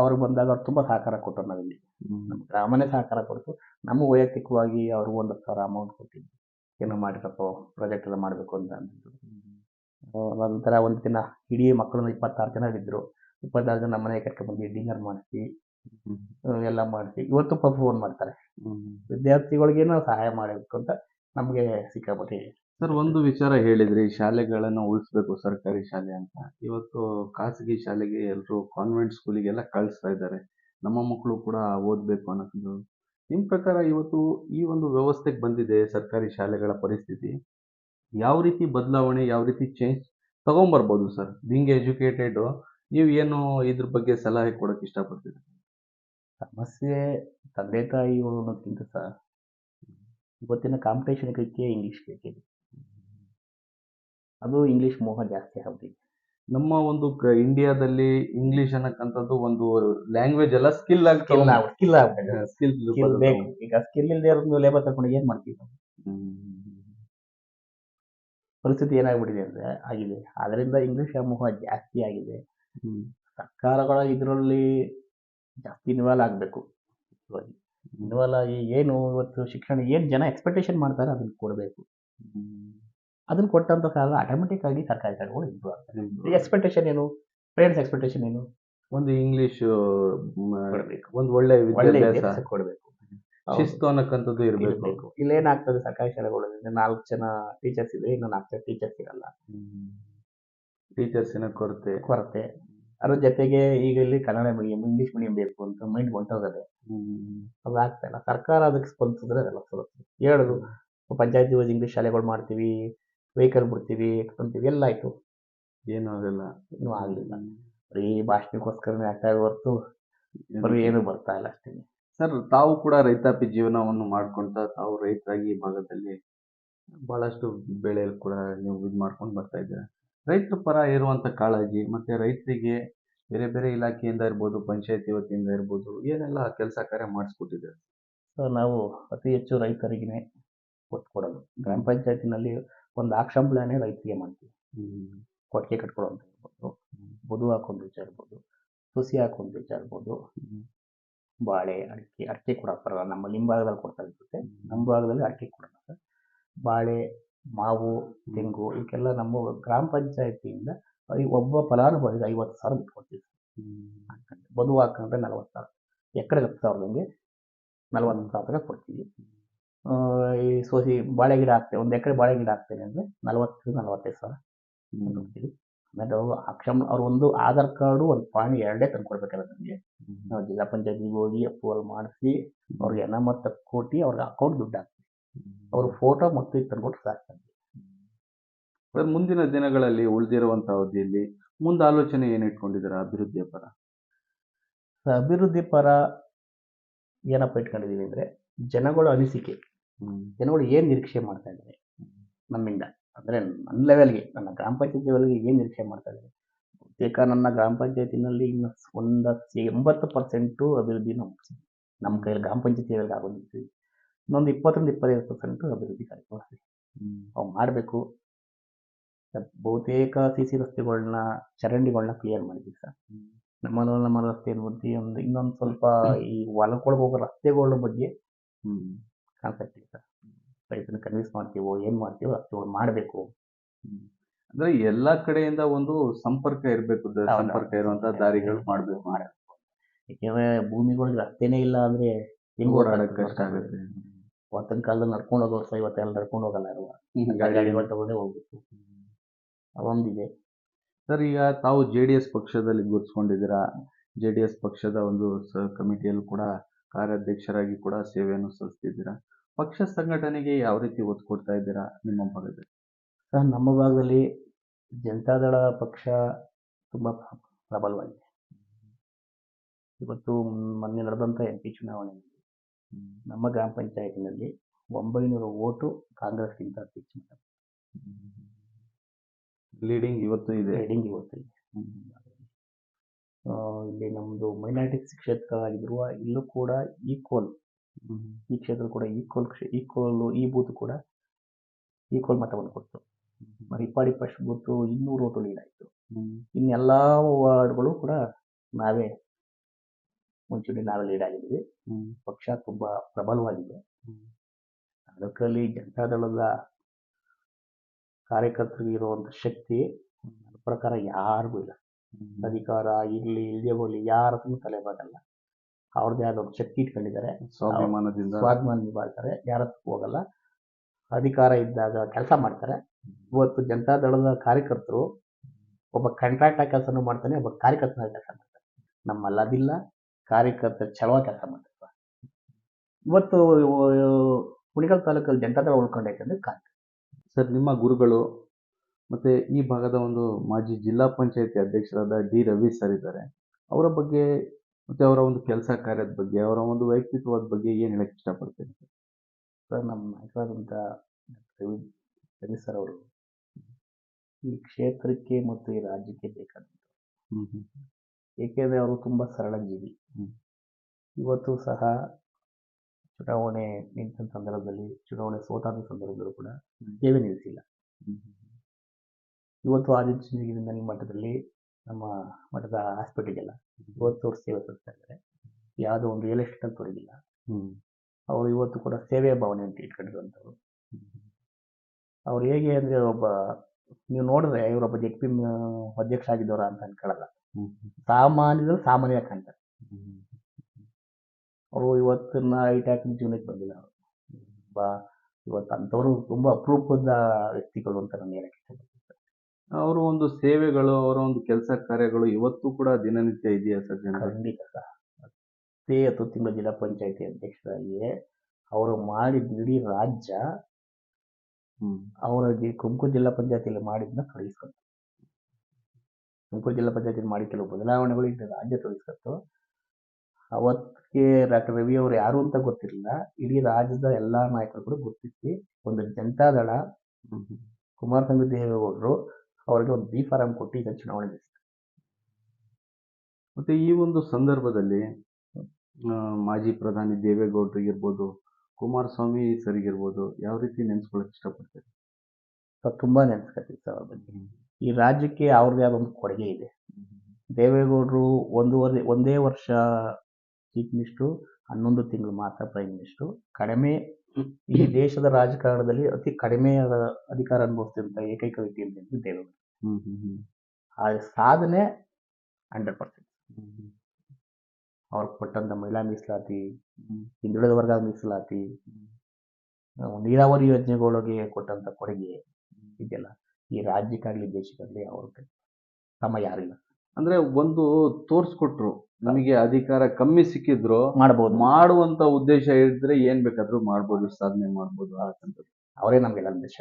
ಅವ್ರು ಬಂದಾಗ ಅವ್ರು ತುಂಬ ಸಹಕಾರ ಕೊಟ್ಟರು ನಾವಿಲ್ಲಿ. ನಮ್ಮ ಗ್ರಾಮನೇ ಸಹಕಾರ ಕೊಡ್ತು. ನಮ್ಮ ವೈಯಕ್ತಿಕವಾಗಿ ಅವ್ರಿಗೆ ಒಂದು ಸಾವಿರ ಅಮೌಂಟ್ ಕೊಟ್ಟಿದ್ವಿ ಏನೋ ಮಾಡಿರಪ್ಪ ಪ್ರಾಜೆಕ್ಟ್ ಎಲ್ಲ ಮಾಡಬೇಕು ಅಂತ ಅಂದಿದ್ರು. ನಂತರ ಒಂದು ದಿನ ಇಡೀ ಮಕ್ಕಳು ಇಪ್ಪತ್ತಾರು ಜನ ಇದ್ದರು. ಇಪ್ಪತ್ತಾರು ಜನ ಮನೆಗೆ ಕರ್ಕೊಂಡ್ಬಂದು ಡಿನ್ನರ್ ಮಾಡಿಸಿ ಎಲ್ಲ ಮಾಡಿಸಿ ಇವತ್ತು ಪಾಪ ಫೋನ್ ಮಾಡ್ತಾರೆ. ವಿದ್ಯಾರ್ಥಿಗಳಿಗೇನೋ ಸಹಾಯ ಮಾಡಬೇಕು ಅಂತ ನಮಗೆ ಸಿಕ್ಕಾಪಟ್ಟೆ ಸರ್, ಒಂದು ವಿಚಾರ ಹೇಳಿದ್ರಿ, ಶಾಲೆಗಳನ್ನು ಉಳಿಸ್ಬೇಕು, ಸರ್ಕಾರಿ ಶಾಲೆ ಅಂತ. ಇವತ್ತು ಖಾಸಗಿ ಶಾಲೆಗೆ ಎಲ್ಲರೂ ಕಾನ್ವೆಂಟ್ ಸ್ಕೂಲಿಗೆಲ್ಲ ಕಳಿಸ್ತಾ ಇದ್ದಾರೆ. ನಮ್ಮ ಮಕ್ಕಳು ಕೂಡ ಓದಬೇಕು ಅನ್ನೋದು. ನಿಮ್ಮ ಪ್ರಕಾರ ಇವತ್ತು ಈ ಒಂದು ವ್ಯವಸ್ಥೆಗೆ ಬಂದಿದೆ, ಸರ್ಕಾರಿ ಶಾಲೆಗಳ ಪರಿಸ್ಥಿತಿ, ಯಾವ ರೀತಿ ಬದಲಾವಣೆ, ಯಾವ ರೀತಿ ಚೇಂಜ್ ತಗೊಂಬರ್ಬೋದು ಸರ್? ಬಿಂಗ್ ಎಜುಕೇಟೆಡ್ ನೀವು ಏನು ಇದ್ರ ಬಗ್ಗೆ ಸಲಹೆ ಕೊಡೋಕೆ ಇಷ್ಟಪಡ್ತೀರಿ? ಸಮಸ್ಯೆ ತಂದೆ ತಾಯಿ ಅನ್ನೋದಕ್ಕಿಂತ ಸರ್ ಇವತ್ತಿನ ಕಾಂಪಿಟೇಷನ್ ಇಂಗ್ಲೀಷ್ ಬೇಕಿದೆ. ಅದು ಇಂಗ್ಲೀಷ್ ಮೋಹ ಜಾಸ್ತಿ ಆಗ್ಬಿಟ್ಟಿದೆ. ನಮ್ಮ ಒಂದು ಕ- ಇಂಡಿಯಾದಲ್ಲಿ ಇಂಗ್ಲಿಷ್ ಅನ್ನಕ್ಕಂಥದ್ದು ಒಂದು ಲ್ಯಾಂಗ್ವೇಜ್ ಎಲ್ಲ ಸ್ಕಿಲ್ ಆಗಿ ಸ್ಕಿಲ್ ಸ್ಕಿಲ್ ಆಗ್ಬಿಟ್ಟಿದೆ. ಸ್ಕಿಲ್ ಸ್ಕಿಲ್ ಬೇಕು. ಈಗ ಸ್ಕಿಲ್ ಇಲ್ಲದೆ ಇರೋದು ಲೇಬರ್ ತಗೊಂಡು ಏನು ಮಾಡ್ತೀವಿ ನಾವು? ಪರಿಸ್ಥಿತಿ ಏನಾಗ್ಬಿಟ್ಟಿದೆ ಅಂದ್ರೆ ಆಗಿದೆ. ಅದರಿಂದ ಇಂಗ್ಲಿಷ್ ಮೋಹ ಜಾಸ್ತಿ ಆಗಿದೆ. ಸರ್ಕಾರಗಳ ಇದರಲ್ಲಿ ಜಾಸ್ತಿ ಇನ್ವಾಲ್ವ್ ಆಗಬೇಕು. ಇನ್ವಾಲ್ವ್ ಆಗಿ ಏನು ಇವತ್ತು ಶಿಕ್ಷಣ ಏನು ಜನ ಎಕ್ಸ್ಪೆಕ್ಟೇಷನ್ ಮಾಡ್ತಾರೆ ಅದನ್ನ ಕೊಡಬೇಕು. ಅದನ್ನ ಕೊಟ್ಟಂಥ ಕಾರಣ ಆಟೋಮೆಟಿಕ್ ಆಗಿ ಸರ್ಕಾರಿ ಶಾಲೆಗಳು ಇಂಪ್ರೂವ್ ಆಗ್ತದೆ. ಎಕ್ಸ್ಪೆಕ್ಟೇಷನ್ ಏನು? ಪೇರೆಂಟ್ಸ್ ಎಕ್ಸ್ಪೆಕ್ಟೇಷನ್ ಏನು? ಒಂದು ಇಂಗ್ಲಿಷ್ ಕೊಡಬೇಕು. ಒಂದು ಒಳ್ಳೆ ವಿದ್ಯಾಭ್ಯಾಸ ಕೊಡಬೇಕು. ಶಿಸ್ತು ಅನ್ನಕ್ಕಂಥದ್ದು ಇರಬೇಕು. ಇಲ್ಲಿ ಇಲ್ಲೇನಾಗ್ತದೆ ಸರ್ಕಾರಿ ಶಾಲೆಗಳಲ್ಲಿ ನಾಲ್ಕು ಜನ ಟೀಚರ್ಸ್ ಇದೆ ಇನ್ನು ನಾಲ್ಕು ಜನ ಟೀಚರ್ಸ್ ಇರಲ್ಲ. ಟೀಚರ್ಸಿನ ಕೊರತೆ. ಕೊರತೆ. ಅದ್ರ ಜೊತೆಗೆ ಈಗ ಇಲ್ಲಿ ಕನ್ನಡ ಮೀಡಿಯಂ ಇಂಗ್ಲಿಷ್ ಮೀಡಿಯಂ ಬೇಕು ಅಂತ ಮೈಂಡ್ ಹೊಂಟೋಗದೆ. ಅದು ಆಗ್ತಾ ಇಲ್ಲ. ಸರ್ಕಾರ ಅದಕ್ಕೆ ಸ್ಪಂದಿಸಿದ್ರೆ ಅದೆಲ್ಲ ಸುಲಭ. ಹೇಳೋದು ಪಂಚಾಯತಿ ವೈಸ್ ಇಂಗ್ಲಿಷ್ ಶಾಲೆಗಳು ಮಾಡ್ತೀವಿ. ವೆಹಿಕಲ್ ಬಿಡ್ತೀವಿ ಅಂತೀವಿ ಎಲ್ಲ ಆಯಿತು. ಏನು ಆಗಲ್ಲ ಏನೂ ಆಗಲಿಲ್ಲ ಬರೀ ಭಾಷಣಕ್ಕೋಸ್ಕರನೇ ಆಗ್ತಾ ಇದೆ ಹೊರತು ಬರೀ ಏನು ಬರ್ತಾ ಇಲ್ಲ ಅಷ್ಟೇ. ಸರ್ ತಾವು ಕೂಡ ರೈತಾಪಿ ಜೀವನವನ್ನು ಮಾಡ್ಕೊಂತ ತಾವು ರೈತರಾಗಿ ಈ ಭಾಗದಲ್ಲಿ ಬಹಳಷ್ಟು ಬೆಳೆ ಕೂಡ ನೀವು ಇದು ಮಾಡ್ಕೊಂಡು ಬರ್ತಾ ಇದ್ದೀರಾ. ರೈತರ ಪರ ಇರುವಂಥ ಕಾಳಜಿ ಮತ್ತು ರೈತರಿಗೆ ಬೇರೆ ಬೇರೆ ಇಲಾಖೆಯಿಂದ ಇರ್ಬೋದು ಪಂಚಾಯತಿ ವತಿಯಿಂದ ಇರ್ಬೋದು ಏನೆಲ್ಲ ಕೆಲಸ ಕಾರ್ಯ ಮಾಡಿಸ್ಕೊಟ್ಟಿದ್ದೀರ? ಸರ್ ನಾವು ಅತಿ ಹೆಚ್ಚು ರೈತರಿಗೇ ಒತ್ತು ಕೊಡೋದು. ಗ್ರಾಮ ಪಂಚಾಯತಿನಲ್ಲಿ ಒಂದು ಆಕ್ಷನ್ ಪ್ಲಾನೇ ರೈತರಿಗೆ ಮಾಡ್ತೀವಿ. ಕೊಟ್ಟಿಗೆ ಕಟ್ಕೊಳ್ಳೋ ಅಂತ ಇರ್ಬೋದು ಬುದು ಹಾಕೊಂಡು ಬೀಜ ಇರ್ಬೋದು ಸುಸಿ ಹಾಕೊಂಡು ಬೀಜ ಇರ್ಬೋದು ಬಾಳೆ ಅಡಿಕೆ ಅಡಿಕೆ ಕೂಡ ಬರಲ್ಲ ನಮ್ಮ ನಿಂಬಾಗದಲ್ಲಿ ಕೊಡ್ತಾ ಇರ್ತದೆ ನಮ್ಮ ಭಾಗದಲ್ಲಿ ಅಡಿಕೆ ಕೊಡೋಣ ಸರ್ ಬಾಳೆ ಮಾವು ತೆಂಗು ಇವಕ್ಕೆಲ್ಲ ನಮ್ಮ ಗ್ರಾಮ ಪಂಚಾಯತಿಯಿಂದ ಒಬ್ಬ ಫಲಾನುಭವಿಗೆ ಐವತ್ತು ಸಾವಿರ ಬಿಟ್ಕೊಡ್ತೀವಿ ಹಾಕೊಂಡ್ರೆ ಬದು ಹಾಕೊಂಡ್ರೆ ನಲವತ್ತು ಸಾವಿರ. ಎಕರೆ ಹತ್ತು ಸಾವಿರದಂಗೆ ನಲವತ್ತು ಸಾವಿರ ಕೊಡ್ತೀವಿ. ಈ ಸೋಸಿ ಬಾಳೆ ಗಿಡ ಹಾಕ್ತೇವೆ. ಒಂದು ಎಕರೆ ಬಾಳೆ ಗಿಡ ಹಾಕ್ತೇನೆ ಅಂದರೆ ನಲವತ್ತು ನಲವತ್ತೈದು ಸಾವಿರ ಕೊಡ್ತೀವಿ ಆಮೇಲೆ ಅವರು ಅಕ್ಷಮ್ ಅವ್ರ ಒಂದು ಆಧಾರ್ ಕಾರ್ಡು ಒಂದು ಪಾಣಿ ಎರಡೇ ತಂದು ಕೊಡ್ಬೇಕಲ್ಲ ನಮಗೆ. ನಾವು ಜಿಲ್ಲಾ ಪಂಚಾಯತಿಗೆ ಹೋಗಿ ಅಪ್ರೂವಲ್ ಮಾಡಿಸಿ ಅವ್ರಿಗೆ ಅನಾಮತ ಕೊಟ್ಟು ಅವ್ರಿಗೆ ಅಕೌಂಟ್ ದುಡ್ಡು ಹಾಕ್ತೀವಿ. ಅವ್ರ ಫೋಟೋ ಮತ್ತು ಇದು ತಂದ್ಕೊಟ್ಟು ಸಾಕು. ಮುಂದಿನ ದಿನಗಳಲ್ಲಿ ಉಳಿದಿರುವಂಥ ಅವಧಿಯಲ್ಲಿ ಮುಂದೆ ಆಲೋಚನೆ ಏನು ಇಟ್ಕೊಂಡಿದ್ದೀರಾ ಅಭಿವೃದ್ಧಿಯ ಪರ? ಅಭಿವೃದ್ಧಿ ಪರ ಏನಪ್ಪ ಇಟ್ಕೊಂಡಿದ್ದೀವಿ ಅಂದರೆ ಜನಗಳ ಅನಿಸಿಕೆ. ಜನಗಳು ಏನು ನಿರೀಕ್ಷೆ ಮಾಡ್ತಾ ಇದ್ದಾರೆ? ನಮ್ಮಿಂದ. ಅಂದರೆ ನನ್ನ ಲೆವೆಲ್ಗೆ ನನ್ನ ಗ್ರಾಮ ಪಂಚಾಯತ್ ಲೆವೆಲ್ಗೆ ಏನು ನಿರೀಕ್ಷೆ ಮಾಡ್ತಾ ಇದ್ದಾರೆ? ಬಹುತೇಕ ನನ್ನ ಗ್ರಾಮ ಪಂಚಾಯತಿನಲ್ಲಿ ಇನ್ನು ಒಂದು ಎಂಬತ್ತು ಪರ್ಸೆಂಟು ಅಭಿವೃದ್ಧಿ ನಮ್ಮ ನಮ್ಮ ಕೈಯಲ್ಲಿ ಗ್ರಾಮ ಪಂಚಾಯತಿ ಆಗೋದಿತ್ತು. ಇನ್ನೊಂದು ಇಪ್ಪತ್ತರಿಂದ ಇಪ್ಪತ್ತೈದು ಪರ್ಸೆಂಟು ಅಭಿವೃದ್ಧಿ ಕಾರ್ಯಕ್ರಮ ಅವು ಮಾಡಬೇಕು. ಬಹುತೇಕ ಸಿ ಸಿ ರಸ್ತೆಗಳನ್ನ ಚರಂಡಿಗಳನ್ನ ಕ್ಲಿಯರ್ ಮಾಡಿದ್ದೀವಿ ಸರ್. ನಮ್ಮ ನಮ್ಮ ರಸ್ತೆ ಒಂದು ಇನ್ನೊಂದು ಸ್ವಲ್ಪ ಈ ಹೊಲಕೊಳಗೆ ಹೋಗೋ ರಸ್ತೆಗಳ ಬಗ್ಗೆ ಕಾನ್ಸೆಪ್ಟ್ ಸರ್ ರೈತನ ಕನ್ವಿನ್ಸ್ ಮಾಡ್ತೀವೋ ಏನು ಮಾಡ್ತೀವೋ ಅವ್ರು ಮಾಡಬೇಕು. ಅಂದ್ರೆ ಎಲ್ಲಾ ಕಡೆಯಿಂದ ಒಂದು ಸಂಪರ್ಕ ಇರಬೇಕು ಸಂಪರ್ಕ ಇರುವಂತ ದಾರಿಗಳು ಮಾಡಬೇಕು. ಮಾಡಬೇಕು. ಯಾಕೆಂದ್ರೆ ಭೂಮಿಗಳಿಗೆ ರಸ್ತೆನೇ ಇಲ್ಲ ಅಂದ್ರೆ ಹೆಂಗ್ ಓಡಾಡಕ್ ಕಷ್ಟ ಆಗುತ್ತೆ. ಅವತ್ತಿನ ಕಾಲದಲ್ಲಿ ನಡ್ಕೊಂಡು ಹೋಗೋರು ಸಹ ಇವತ್ತೆಲ್ಲ ನಡ್ಕೊಂಡು ಹೋಗಲ್ಲ ಇರುವ ಗಾಡಿಗಳು ತಗೊಂಡೇ ಹೋಗ್ಬೇಕು. ಅದೊಂದಿದೆ. ಸರ್ ಈಗ ತಾವು ಜೆ ಡಿ ಎಸ್ ಪಕ್ಷದಲ್ಲಿ ಗುರುತಿಸ್ಕೊಂಡಿದ್ದೀರಾ? ಜೆ ಡಿ ಎಸ್ ಪಕ್ಷದ ಒಂದು ಸ ಕಮಿಟಿಯಲ್ಲಿ ಕೂಡ ಕಾರ್ಯಾಧ್ಯಕ್ಷರಾಗಿ ಕೂಡ ಸೇವೆಯನ್ನು ಸಲ್ಲಿಸ್ತಿದ್ದೀರಾ? ಪಕ್ಷ ಸಂಘಟನೆಗೆ ಯಾವ ರೀತಿ ಒತ್ತು ಕೊಡ್ತಾ ಇದ್ದೀರಾ ನಿಮ್ಮ ಭಾಗದಲ್ಲಿ? ಸರ್ ನಮ್ಮ ಭಾಗದಲ್ಲಿ ಜನತಾದಳ ಪಕ್ಷ ತುಂಬ ಪ್ರಬಲವಾಗಿದೆ. ಇವತ್ತು ಮೊನ್ನೆ ನಡೆದಂಥ ಎಂ ಪಿ ಚುನಾವಣೆಯಲ್ಲಿ ನಮ್ಮ ಗ್ರಾಮ ಪಂಚಾಯತಿನಲ್ಲಿ ಒಂಬೈನೂರು ಓಟು ಕಾಂಗ್ರೆಸ್ಗಿಂತ ಅತಿ ಹೆಚ್ಚು ಲೀಡಿಂಗ್ ಇವತ್ತು ಇದೆ. ಲೀಡಿಂಗ್ ಇವತ್ತು ಇದೆ. ಇಲ್ಲಿ ನಮ್ಮದು ಮೈನಾರಿಟಿ ಕ್ಷೇತ್ರ ಆಗಿರುವ ಇಲ್ಲೂ ಕೂಡ ಈಕ್ವಲ್ ಈ ಕ್ಷೇತ್ರ ಕೂಡ ಈಕ್ವಲ್ ಈಕ್ವಲ್ ಈ ಬೂತ್ ಕೂಡ ಈಕ್ವಲ್ ಮತವನ್ನು ಕೊಡ್ತು. ಮರಿಪಾಡಿ ಫಸ್ಟ್ ಬೂತು ಇನ್ನೂರು ಓಟು ಲೀಡ್ ಆಯಿತು. ಇನ್ನೆಲ್ಲ ವಾರ್ಡ್ಗಳು ಕೂಡ ನಾವೇ ಮುಂಚೂಣಿ ನಾವೇ ಲೀಡ್ ಆಗಿದ್ದೀವಿ. ಪಕ್ಷ ತುಂಬ ಪ್ರಬಲವಾಗಿದೆ. ಅದಕ್ಕಲ್ಲಿ ಜನತಾದಳದ ಕಾರ್ಯಕರ್ತರಿಗೆ ಇರುವಂಥ ಶಕ್ತಿ ನನ್ನ ಪ್ರಕಾರ ಯಾರಿಗೂ ಇಲ್ಲ. ಅಧಿಕಾರ ಇರಲಿ ಇಲ್ಲದೆ ಹೋಗ್ಲಿ ಯಾರ ಹತ್ರನೂ ತಲೆ ಬಾಗಲ್ಲ. ಅವ್ರದ್ದೇ ಆದ ಒಂದು ಶಕ್ತಿ ಇಟ್ಕೊಂಡಿದ್ದಾರೆ ಸ್ವಾಭಿಮಾನದಿಂದ. ಸ್ವಾಭಿಮಾನ ನಿಭಾಯ್ತಾರೆ ಯಾರ ಹೋಗಲ್ಲ. ಅಧಿಕಾರ ಇದ್ದಾಗ ಕೆಲಸ ಮಾಡ್ತಾರೆ. ಇವತ್ತು ಜನತಾ ದಳದ ಕಾರ್ಯಕರ್ತರು ಒಬ್ಬ ಕಾಂಟ್ರಾಕ್ಟ್ ಕೆಲಸನೂ ಮಾಡ್ತಾನೆ ಒಬ್ಬ ಕಾರ್ಯಕರ್ತನ ಕೆಲಸ ಮಾಡ್ತಾನೆ. ನಮ್ಮಲ್ಲಿ ಅದಿಲ್ಲ ಕಾರ್ಯಕರ್ತ ಚಲೋ ಕೆಲಸ ಮಾಡ್ತಾರೆ ಇವತ್ತು ಕುಣಿಗಲ್ ತಾಲೂಕಲ್ಲಿ ಜನತಾದಳ ಉಳ್ಕೊಂಡೈತೆ ಅಂದ್ರೆ ಕಾರಣ ಸರ್ ನಿಮ್ಮ ಗುರುಗಳು ಮತ್ತೆ ಈ ಭಾಗದ ಒಂದು ಮಾಜಿ ಜಿಲ್ಲಾ ಪಂಚಾಯಿತಿ ಅಧ್ಯಕ್ಷರಾದ ಡಿ ರವಿ ಸರ್ ಇದ್ದಾರೆ. ಅವರ ಬಗ್ಗೆ ಮತ್ತೆ ಅವರ ಒಂದು ಕೆಲಸ ಕಾರ್ಯದ ಬಗ್ಗೆ ಅವರ ಒಂದು ವ್ಯಕ್ತಿತ್ವದ ಬಗ್ಗೆ ಏನು ಹೇಳಕ್ಕೆ ಇಷ್ಟಪಡ್ತೀನಿ ಸರ್ ನಮ್ಮ ನಾಯಕರಾದಂಥ ರವಿ ರವಿ ಸರ್ ಅವರು ಈ ಕ್ಷೇತ್ರಕ್ಕೆ ಮತ್ತು ಈ ರಾಜ್ಯಕ್ಕೆ ಬೇಕಾದಂಥ ಏಕೆಂದರೆ ಅವರು ತುಂಬ ಸರಳ ಜೀವಿ ಇವತ್ತು ಸಹ ಚುನಾವಣೆ ನಿಂತ ಸಂದರ್ಭದಲ್ಲಿ ಚುನಾವಣೆ ಸೋತಾದ ಸಂದರ್ಭದಲ್ಲೂ ಕೂಡ ಸೇವೆ ನಿಲ್ಲಿಸಿಲ್ಲ ಇವತ್ತು ಆದಿಚುಂಚನಗಿರಿ ಮಠದಲ್ಲಿ ನಮ್ಮ ಮಠದ ಹಾಸ್ಪಿಟಲ್ಗೆಲ್ಲ ಇವತ್ತು ಅವ್ರು ಸೇವೆ ಸಲ್ಲಿಸ್ತಾ ಇದ್ದಾರೆ. ಯಾವುದೋ ಒಂದು ರಿಯಲ್ ಎಸ್ಟೇಟ್ ಅಂತ ತೊಡಗಿಲ್ಲ. ಅವರು ಇವತ್ತು ಕೂಡ ಸೇವೆಯ ಭಾವನೆ ಅಂತ ಇಟ್ಕೊಂಡಿರುವಂಥವ್ರು. ಅವ್ರು ಹೇಗೆ ಅಂದರೆ ಒಬ್ಬ ನೀವು ನೋಡಿದ್ರೆ ಇವರೊಬ್ಬ ಜೆಟ್ ಪಿ ಅಧ್ಯಕ್ಷ ಆಗಿದ್ದವರ ಅಂತ ಅನ್ಕೊಳ್ಳಲ್ಲ ಸಾಮಾನ್ಯದಲ್ಲಿ ಸಾಮಾನ್ಯ ಕಾಣ್ತಾರೆ. ಅವರು ಇವತ್ತಿನ ಐಟ್ಯಾಕ್ ಜೀವನಕ್ಕೆ ಬಂದಿಲ್ಲ ಅವರು. ಬಾ ಇವತ್ತು ಅಂಥವ್ರು ತುಂಬ ಅಪರೂಪದ ವ್ಯಕ್ತಿಗಳು ಅಂತ ನಾನು ಹೇಳಕ್ಕೆ ಇಷ್ಟಪಡ್ತೀನಿ. ಅವರ ಒಂದು ಸೇವೆಗಳು ಅವರ ಒಂದು ಕೆಲಸ ಕಾರ್ಯಗಳು ಇವತ್ತು ಕೂಡ ದಿನನಿತ್ಯ ಇದೆಯಾ ಸರ್ ಖಂಡಿತ ಸರ್. ಅದೇ ಜಿಲ್ಲಾ ಪಂಚಾಯತಿ ಅಧ್ಯಕ್ಷರಾಗಿಯೇ ಅವರು ಮಾಡಿದ ಇಡೀ ರಾಜ್ಯ ಹ್ಮ್. ಅವರ ಜಿ ತುಮಕೂರು ಜಿಲ್ಲಾ ಪಂಚಾಯತಿಯಲ್ಲಿ ಮಾಡಿದ್ನ ತೊಡಗಿಸ್ಕೊತು ತುಮಕೂರು ಜಿಲ್ಲಾ ಪಂಚಾಯತಿಯಲ್ಲಿ ಮಾಡಿ ಕೆಲವು ಬದಲಾವಣೆಗಳು ಇಡೀ ರಾಜ್ಯ ತೊಡಗಿಸ್ಕೊತು ಅವತ್ತಿಗೆ ಡಾಕ್ಟರ್ ರವಿ ಅವರು ಯಾರು ಅಂತ ಗೊತ್ತಿರಲಿಲ್ಲ. ಇಡೀ ರಾಜ್ಯದ ಎಲ್ಲಾ ನಾಯಕರು ಕೂಡ ಗುರುತಿಸಿ ಒಂದು ಜನತಾದಳ ಕುಮಾರಸ್ವಾಮಿ ದೇವೇಗೌಡರು ಅವರಿಗೆ ಒಂದು ಬಿ ಫಾರಂ ಕೊಟ್ಟು ಈಗ ಚುನಾವಣೆ ನಡೆಸಿದ್ರು. ಮತ್ತೆ ಈ ಒಂದು ಸಂದರ್ಭದಲ್ಲಿ ಮಾಜಿ ಪ್ರಧಾನಿ ದೇವೇಗೌಡರಿಗಿರ್ಬೋದು ಕುಮಾರಸ್ವಾಮಿ ಸರಿಗಿರ್ಬೋದು ಯಾವ ರೀತಿ ನೆನ್ಸ್ಕೊಳಕ್ ಇಷ್ಟಪಡ್ತೀರಿ? ತುಂಬ ತುಂಬಾ ನೆನೆಸ್ಕೊತೀವಿ ಸರ್ ಅವ್ರ ಬಗ್ಗೆ. ಈ ರಾಜ್ಯಕ್ಕೆ ಅವ್ರದ್ದೇ ಆದ ಒಂದು ಕೊಡುಗೆ ಇದೆ. ದೇವೇಗೌಡರು ಒಂದೂವರೆ ಒಂದೇ ವರ್ಷ ಚೀಫ್ ಮಿನಿಸ್ಟ್ರು ಹನ್ನೊಂದು ತಿಂಗಳು ಮಾತ್ರ ಪ್ರೈಮ್ ಮಿನಿಸ್ಟ್ರು. ಕಡಿಮೆ ಈ ದೇಶದ ರಾಜಕಾರಣದಲ್ಲಿ ಅತಿ ಕಡಿಮೆ ಅಧಿಕಾರ ಅನುಭವಿಸಿದಂಥ ಏಕೈಕ ವ್ಯಕ್ತಿ ಅಂತ ದೇವೇಗೌಡ ಹ್ಮ್ ಹ್ಮ್ ಹ್ಮ್. ಆ ಸಾಧನೆ ಹಂಡ್ರೆಡ್ ಪರ್ಸೆಂಟ್ ಹ್ಮ್ ಅವ್ರಿಗೆ ಕೊಟ್ಟಂತ ಮಹಿಳಾ ಮೀಸಲಾತಿ ಹ್ಮ್. ಹಿಂದುಳಿದ ವರ್ಗದ ಮೀಸಲಾತಿ ನೀರಾವರಿ ಯೋಜನೆಗಳಿಗೆ ಕೊಟ್ಟಂತ ಕೊಡುಗೆ ಇದೆಲ್ಲ ಈ ರಾಜ್ಯಕ್ಕಾಗಲಿ ದೇಶಕ್ಕಾಗಲಿ ಅವ್ರ ತಮ್ಮ ಯಾರಿಲ್ಲ. ಅಂದ್ರೆ ಒಂದು ತೋರಿಸ್ಕೊಟ್ರು ನಮಗೆ ಅಧಿಕಾರ ಕಮ್ಮಿ ಸಿಕ್ಕಿದ್ರು ಮಾಡಬಹುದು ಮಾಡುವಂತ ಉದ್ದೇಶ ಇದ್ರೆ ಏನ್ ಬೇಕಾದ್ರೂ ಮಾಡ್ಬೋದು ಸಾಧನೆ ಮಾಡ್ಬೋದು ಅಂತ ಅವರೇ ನಮ್ಗೆಲ್ಲ ದೇಶ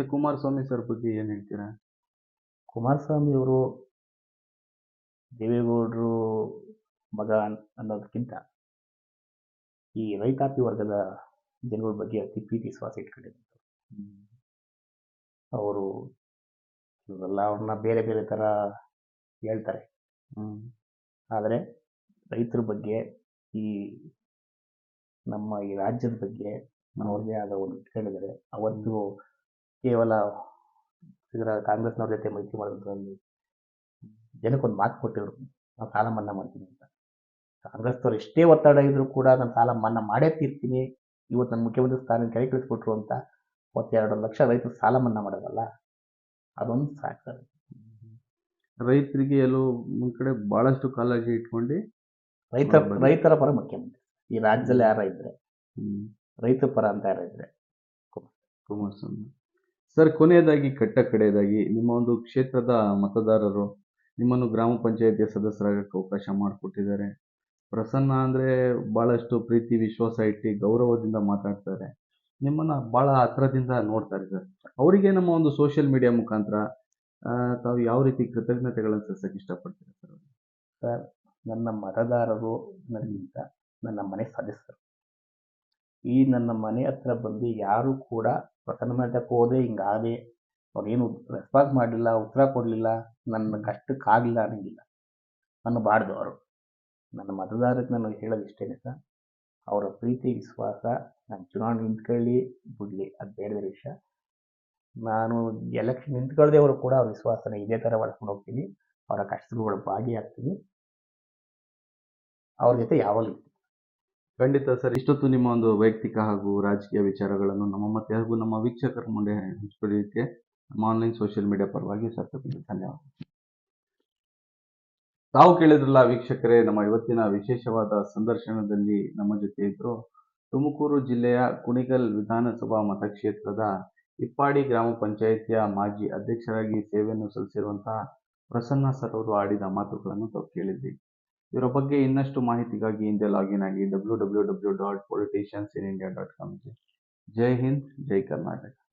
ಮತ್ತೆ ಕುಮಾರಸ್ವಾಮಿ ಸರ್ ಬಗ್ಗೆ ಏನ್ ಹೇಳ್ತೀರಾ? ಕುಮಾರಸ್ವಾಮಿ ಅವರು ದೇವೇಗೌಡರು ಮಗ ಅನ್- ಅನ್ನೋದಕ್ಕಿಂತ ಈ ರೈತಾಪಿ ವರ್ಗದ ಜನಗಳ ಬಗ್ಗೆ ಅತಿ ಪ್ರೀತಿ ಶ್ವಾಸ ಇಟ್ಕೊಂಡಿದ್ದಾರೆ ಅವರು ಇವರೆಲ್ಲ ಅವ್ರನ್ನ ಬೇರೆ ಬೇರೆ ಥರ ಹೇಳ್ತಾರೆ. ಹ್ಮ್. ಆದರೆ ರೈತರ ಬಗ್ಗೆ ಈ ನಮ್ಮ ಈ ರಾಜ್ಯದ ಬಗ್ಗೆ ಅವ್ರದ್ದೇ ಆದ ಒಂದು ಇಟ್ಕೊಂಡಿದ್ದಾರೆ ಅವತ್ತು ಕೇವಲ ಇದರ ಕಾಂಗ್ರೆಸ್ನವ್ರ ಜೊತೆ ಮೈತ್ರಿ ಮಾಡೋದ್ರಲ್ಲಿ ಜನಕ್ಕೊಂದು ಮಾತು ಕೊಟ್ಟಿದ್ರು ನಾವು ಸಾಲ ಮನ್ನಾ ಮಾಡ್ತೀನಿ ಅಂತ. ಕಾಂಗ್ರೆಸ್ನವ್ರು ಎಷ್ಟೇ ಒತ್ತಡ ಇದ್ರು ಕೂಡ ನಾನು ಸಾಲ ಮನ್ನಾ ಮಾಡೇ ತೀರ್ತೀನಿ ಇವತ್ತು ನನ್ನ ಮುಖ್ಯಮಂತ್ರಿ ಸ್ಥಾನ ಕೈ ಕಳಿಸ್ಕೊಟ್ರು ಅಂತ ಮೂವತ್ತೆರಡು ಲಕ್ಷ ರೈತರು ಸಾಲ ಮನ್ನಾ ಮಾಡೋದಲ್ಲ ಅದೊಂದು ಫ್ಯಾಕ್ಟರ್ ರೈತರಿಗೆ ಎಲ್ಲೋ ಒಂದ್ ಕಡೆ ಬಹಳಷ್ಟು ಕಾಳಜಿ ಇಟ್ಕೊಂಡು ರೈತ ಬನ್ನಿ. ರೈತರ ಪರ ಮುಖ್ಯಮಂತ್ರಿ ಈ ರಾಜ್ಯದಲ್ಲಿ ಯಾರ ಇದ್ರೆ ರೈತ ರೈತರ ಪರ ಅಂತ ಯಾರ ಇದ್ರೆ. ಕುಮಾರಸ್ವಾಮಿ. ಸರ್ ಕೊನೆಯದಾಗಿ, ಕಟ್ಟ ಕಡೆಯದಾಗಿ, ನಿಮ್ಮ ಒಂದು ಕ್ಷೇತ್ರದ ಮತದಾರರು ನಿಮ್ಮನ್ನು ಗ್ರಾಮ ಪಂಚಾಯತಿಯ ಸದಸ್ಯರಾಗಕ್ಕೆ ಅವಕಾಶ ಮಾಡಿಕೊಟ್ಟಿದ್ದಾರೆ. ಪ್ರಸನ್ನ ಅಂದರೆ ಭಾಳಷ್ಟು ಪ್ರೀತಿ, ವಿಶ್ವಾಸ ಇಟ್ಟು ಗೌರವದಿಂದ ಮಾತಾಡ್ತಾರೆ. ನಿಮ್ಮನ್ನು ಭಾಳ ಹತ್ರದಿಂದ ನೋಡ್ತಾರೆ ಸರ್ ಅವರಿಗೆ ನಮ್ಮ ಒಂದು ಸೋಷಿಯಲ್ ಮೀಡಿಯಾ ಮುಖಾಂತರ ತಾವು ಯಾವ ರೀತಿ ಕೃತಜ್ಞತೆಗಳನ್ನು ಸಲ್ಲಿಸಕ್ಕೆ ಇಷ್ಟಪಡ್ತೀರಾ ಸರ್ ಸರ್ ನನ್ನ ಮತದಾರರು ನನಗಿಂತ ನನ್ನ ಮನೆ ಸದಸ್ಯರು. ಈ ನನ್ನ ಮನೆ ಹತ್ರ ಬಂದು ಯಾರು ಕೂಡ ಪ್ರಕರಣ ಮಾಡಕ್ಕೆ ಹೋದೆ ಹಿಂಗಾದೆ ಅವ್ರೇನು ರೆಸ್ಪಾನ್ಸ್ ಮಾಡಲಿಲ್ಲ, ಉತ್ತರ ಕೊಡಲಿಲ್ಲ. ನನ್ನ ಕಷ್ಟಕ್ಕಾಗಲಿಲ್ಲ ಅನ್ನಂಗಿಲ್ಲ. ನನ್ನ ಬಾಡ್ದು ಅವರು. ನನ್ನ ಮತದಾರಕ್ಕೆ ನಾನು ಹೇಳೋದು ಇಷ್ಟೇ ಸರ್. ಅವರ ಪ್ರೀತಿ, ವಿಶ್ವಾಸ ನಾನು ಚುನಾವಣೆ ನಿಂತ್ಕೊಳ್ಳಿ, ಬಿಡಲಿ. ಅದು ಬೇರೆ ವಿಷಯ. ನಾನು ಎಲೆಕ್ಷನ್ ನಿಂತ್ಕೊಳ್ದೇವರು ಕೂಡ ಅವ್ರ ವಿಶ್ವಾಸನ ಇದೇ ಥರ ಬಳಸ್ಕೊಂಡು ಹೋಗ್ತೀನಿ. ಅವರ ಕಷ್ಟಗಳು ಭಾಗಿಯಾಗ್ತೀನಿ. ಅವ್ರ ಜೊತೆ ಯಾವಾಗಲೂ ಖಂಡಿತ ಸರ್, ಇಷ್ಟೊತ್ತು ನಿಮ್ಮ ಒಂದು ವೈಯಕ್ತಿಕ ಹಾಗೂ ರಾಜಕೀಯ ವಿಚಾರಗಳನ್ನು ನಮ್ಮ ಮತ್ತೆ ಹಾಗೂ ನಮ್ಮ ವೀಕ್ಷಕರ ಮುಂದೆ ಹಂಚಿಕೊಳ್ಳಲಿಕ್ಕೆ ನಮ್ಮ ಆನ್ಲೈನ್ ಸೋಷಿಯಲ್ ಮೀಡಿಯಾ ಪರವಾಗಿ ಸರ್ ಧನ್ಯವಾದ ತಾವು ಕೇಳಿದ್ರಲ್ಲ ವೀಕ್ಷಕರೇ, ನಮ್ಮ ಇವತ್ತಿನ ವಿಶೇಷವಾದ ಸಂದರ್ಶನದಲ್ಲಿ ನಮ್ಮ ಜೊತೆ ಇದ್ರು ತುಮಕೂರು ಜಿಲ್ಲೆಯ ಕುಣಿಗಲ್ ವಿಧಾನಸಭಾ ಮತಕ್ಷೇತ್ರದ ಇಪ್ಪಾಡಿ ಗ್ರಾಮ ಪಂಚಾಯಿತಿಯ ಮಾಜಿ ಅಧ್ಯಕ್ಷರಾಗಿ ಸೇವೆಯನ್ನು ಸಲ್ಲಿಸಿರುವಂತಹ ಪ್ರಸನ್ನ ಸರ್ ಅವರು ಆಡಿದ ಮಾತುಗಳನ್ನು ತಾವು ಕೇಳಿದ್ರಿ ಇವರ ಬಗ್ಗೆ ಇನ್ನಷ್ಟು ಮಾಹಿತಿಗಾಗಿ ಹಿಂದೆ ಲಾಗಿನ್ ಆಗಿ W W W dot politicians in India dot ಕಾಮ್ಗೆ ಜೈ ಹಿಂದ್, ಜೈ ಕರ್ನಾಟಕ.